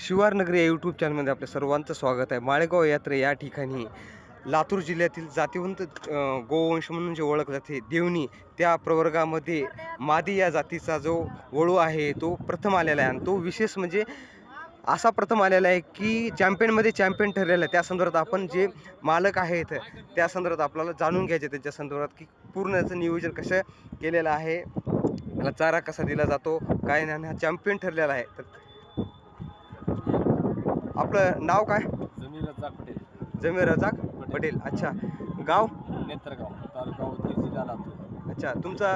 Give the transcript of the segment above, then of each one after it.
शिवारनगरी या यूट्यूब चॅनलमध्ये आपल्या सर्वांचं स्वागत आहे. माळेगाव यात्रा या ठिकाणी लातूर जिल्ह्यातील जातीवंत गोवंश म्हणून जे ओळखलं जाते देवणी त्या प्रवर्गामध्ये मादी या जातीचा जो वळू आहे तो प्रथम आलेला आहे. आणि तो विशेष म्हणजे असा प्रथम आलेला आहे की चॅम्पियनमध्ये चॅम्पियन ठरलेला आहे. त्या संदर्भात आपण जे मालक आहेत त्या संदर्भात आपल्याला जाणून घ्यायचे त्यांच्या संदर्भात की पूर्ण याचं नियोजन कसं केलेलं आहे त्याला चारा कसा दिला जातो काय नाही हा चॅम्पियन ठरलेला आहे. तर आपलं नाव काय? जमीन रजाक पटेल. जमीर रजाक पटेल. अच्छा. गाव? नेत्रगाव तालुका उदगीर जिल्हा लातूर. अच्छा. तुमचा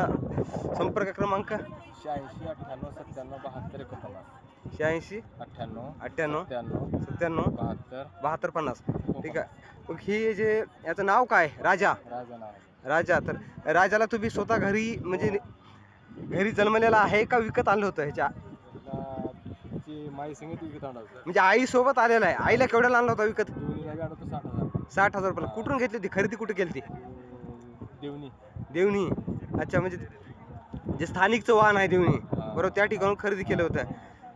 संपर्क क्रमांक? शहाऐंशी अठ्ठ्याण्णव सत्त्याण्णव बहात्तर एकोणपन्नास शहाऐंशी? अठ्ठ्याण्णव अठ्ठ्याण्णव सत्त्याण्णव सत्त्याण्णव बहात्तर. बहात्तर पन्नास. ठीक आहे. मग ही जे याचं नाव काय? राजा. राजा नाव. राजा. तर राजाला तुम्ही स्वतः घरी म्हणजे घरी जन्मलेला आहे का? विकत आणलं होतं ह्याच्या? माई संगीत विकत आणलं होतं. म्हणजे आईसोबत आलेला आहे. आईला केवढ्याला आणला होता विकत? दोन्हीला बी आणलं होतं साठ हजार. साठ हजार रुपयाला. कुठून घेतली होती? खरेदी कुठे केली ती अं, देवणी. देवणी. अच्छा म्हणजे जे स्थानिकचं वाहन आहे देवणी. बरोबर त्या ठिकाणून खरेदी केलं होतं.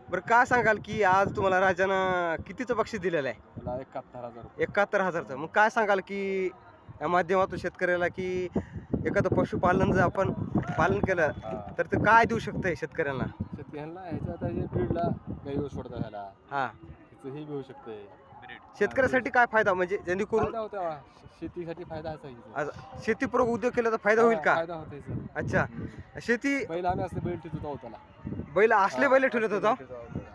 बरं काय सांगाल की आज तुम्हाला राजानं कितीचं बक्षीस दिलेलं आहे? एकाहत्तर हजार रुपये. एकाहत्तर हजारचं. मग काय सांगाल की या माध्यमातून शेतकऱ्याला की एखादं पशुपालन जर आपण पालन केलं हा. तर ते काय देऊ शकतंय शेतकऱ्यांना? शेतकऱ्यांना ह्याच्या आता हे ब्रीडला गाई सोडता ह्याला हा. तिचं हे बी होऊ शकतंय शेतकऱ्यासाठी काय फायदा? म्हणजे जेणेकरून फायदा होता शेतीसाठी फायदा असा. आज शेतीपूरक उद्योग केला तर फायदा होईल का? फायदा होता. अच्छा. शेती बैल आम्ही असं बैल ठेवत होतो त्याला. बैल असले बैल ठेवत होता?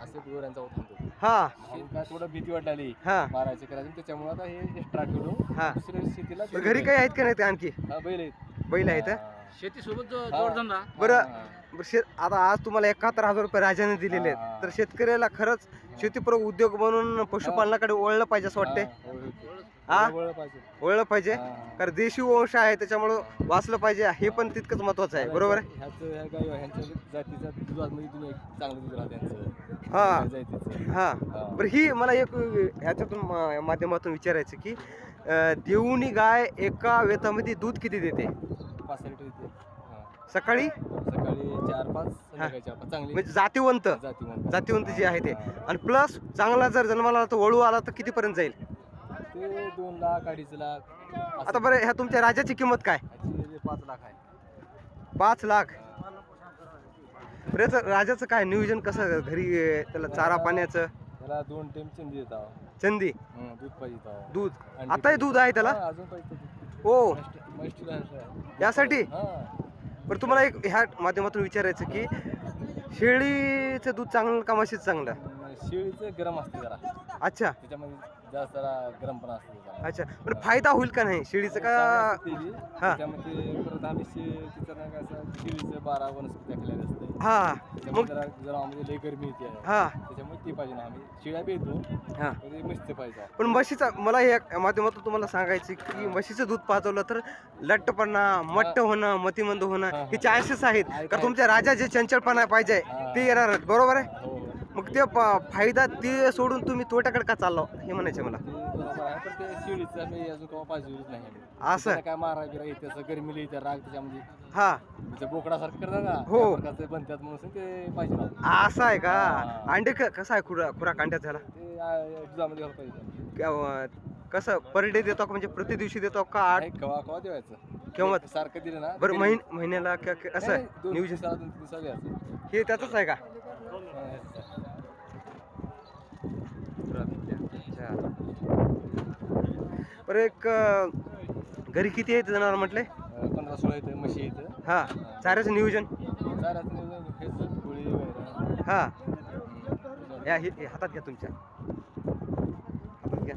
असे गोऱ्यांचा होता. तो. हा थोडं भीती वाटली. हा. मारायचे करायचे. त्याच्यामुळे आता हे एक्स्ट्रा ठेवलो हा. दुसऱ्या शेतीला घरी काही आहेत का नाही ते आणखी? हा, बैल आहेत. बैल आहेत हा. शेतीसोबत जो हा. जोडधंदा. बरं. हा. बरं शे आता आज तुम्हाला एकाहत्तर हजार रुपये राजाने दिलेले आहेत. तर शेतकऱ्याला खरंच शेतीपूरक उद्योग म्हणून पशुपालनाकडे वळलं पाहिजे असं वाटतंय हा. हा? वळलं पाहिजे हा. कारण देशी वंश आहे त्याच्यामुळं वाचलं पाहिजे हे पण तितकंच महत्वाचं आहे बरोबर आहे ह्याचं ह्या गाई ह्यांच्या जातीचा दुधामध्ये तुम्ही चांगलं दूध राहते त्यांचं हा जातीचं. हा हा. बरं ही मला एक ह्याच्यातून मा- माध्यमातून विचारायचं की अं, देवणी गाय एका वेतामध्ये दूध किती देते पाच सहा लिटर येते. सकाळी? सकाळी चार पाच संध्याकाळी चार पाच. चांगली. म्हणजे जातीवंत. जातीवंत. जी आहे ते. आणि प्लस चांगला जर जन्माला आला तर वळू आला तर कितीपर्यंत जाईल? ते दोन लाख अडीच लाख. असं. आता बरं ह्या तुमच्या राजाची किंमत काय? ह्याची पाच लाख आहे. पाच लाख. बरं याचं राजाचं काय नियोजन कसं? घरी अं, त्याला चारा पाण्याचं? त्याला दोन टाइम चंदी देत आहो चंदी? हं, दूध पाहिजे आहो. दूध. अंडी आताही. दूध आहे त्याला? हा, अजून पाहिजे दूध. हो. म्हैस- म्हैशीला आहे. यासाठी? हा. बरं तुम्हाला एक ह्या माध्यमातून विचारायचं की शेळीचं दूध चांगलं का म्हशीचं चांगलं? शेळीचं गरम असते जरा. अच्छा. त्याच्यामध्ये जास्त जरा गरम पण असते. अच्छा बरं फायदा होईल का नाही शेळीचं का चांगलं असते ते बी. हा. त्याच्यामध्ये परत आम्ही शे- तिचं असं बारा असते हा त्याच्यामुळे मग जरा जरा आम्हाला लई गरमी येते आहे. हा त्याच्यामुळे ते पाहिजे ना आम्ही शेळ्या हा पण ते मस्त पाहिजे पण म्हशीचा मला या माध्यमातून तुम्हाला सांगायचं की म्हशीचं दूध पाजवलं तर लट्टपणा मट्ट होणं मतिमंद होणं हा. चान्सेस आहेत आहे का? तुमच्या राजा जे चंचलपणा पाहिजे. ते येणार आहेत. बरोबर आहे हो मग ते फायदा ते सोडून तुम्ही तोट्याकडे का चाललो हे म्हणायचे मला. पण ते शिवडीचं अजून केव्हा नाही आम्ही असं? त्याला काय मारा बिरा येते असं गरमीला येते राग त्याच्यामध्ये. हा. म्हणजे बोकडासारखं करतात ना हो. त्या प्रकारचे बनतात म्हणून ते पाहिजे असं आहे का. अंडे क- कसं आहे खुरा खुराक अंड्यात झाला? ते आ, दुधामध्ये घालून पाहिजे कसं पर डे देतो का? म्हणजे प्रति दिवशी देतो का आठ? नाही, केव्हा केव्हा देवायचं? केव्हा? ते सारखं दिलं ना बरं महिन महिन्याला का- का- असं नियोजन? द्यायचं. हे त्याचंच आहे का हा, हेच आहे. अच्छा बरं एक अं, घरी किती आहेत जनावर म्हटले? पंधरा सोळा येतं म्हशी येतं हा चाऱ्याचं नियोजन? हेच वगैरे. हा. या हे हे हातात घ्या तुमच्या. हातात घ्या.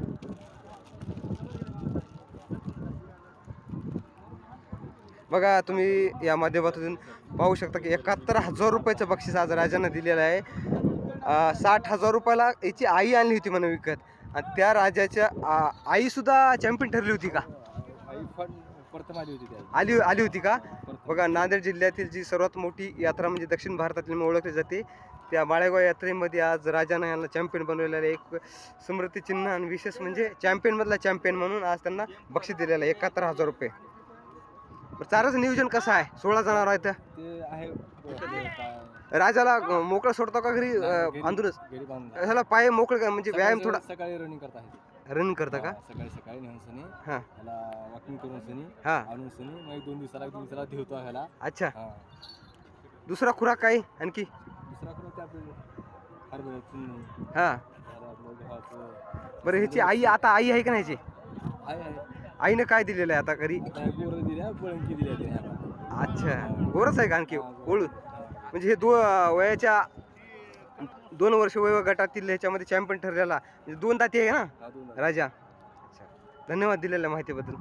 बघा तुम्ही या माध्यमातून पाहू शकता की एकाहत्तर हजार रुपयाचं बक्षीस आज राजानं दिलेलं आहे. अं, साठ हजार रुपयाला याची आई आणली होती म्हणा विकत. आणि त्या राजाच्या आ- आईसुद्धा चॅम्पियन ठरली होती का? आई आली होती आली आली होती का? बघा नांदेड जिल्ह्यातील जी सर्वात मोठी यात्रा म्हणजे दक्षिण भारतातील म्हणून ओळखली जाते त्या माळेगाव यात्रेमध्ये आज राजानं यांना चॅम्पियन बनवलेलं आहे. एक स्मृतिचिन्ह आणि विशेष म्हणजे चॅम्पियनमधला चॅम्पियन म्हणून आज त्यांना बक्षीस दिलेलं आहे. एकाहत्तर हजार रुपये. चाराचं नियोजन कसं आहे? सोळा जनावर आहेत त्या. ते आहे राजाला मोकळं सोडतो का घरी अं, बांधूनच? घरी ह्याला पाय मोकळे का? म्हणजे व्यायाम थोडा सकाळी रनिंग करता आहे रनिंग करता का? सकाळी सकाळी नेऊन सनी हा. ह्याला वॉकिंग करून सनी हा. आणून सनी मग एक दोन दिवसाला एक दोन दिवसाला ठेवतो ह्याला. अच्छा. हा. दुसरा खुराक काय आणखी? दुसरा कडे ते आपलं हरभरा हा. बरं ह्याची आई आता आई आहे का नाही ह्याची आहे आहे. आईनं काय दिलेलं आहे आता घरी? आता गोरं दिल्या? पळंकी दिल्या तिने अच्छा. गोरच आहे का आणखी. ओळू म्हणजे हे दो वयाच्या दोन वर्ष वय गटातील ह्याच्यामध्ये चॅम्पियन ठरलेला. म्हणजे दोन दाती आहे ना? हा, दोन राजा. अच्छा. धन्यवाद दिलेल्या माहितीबद्दल.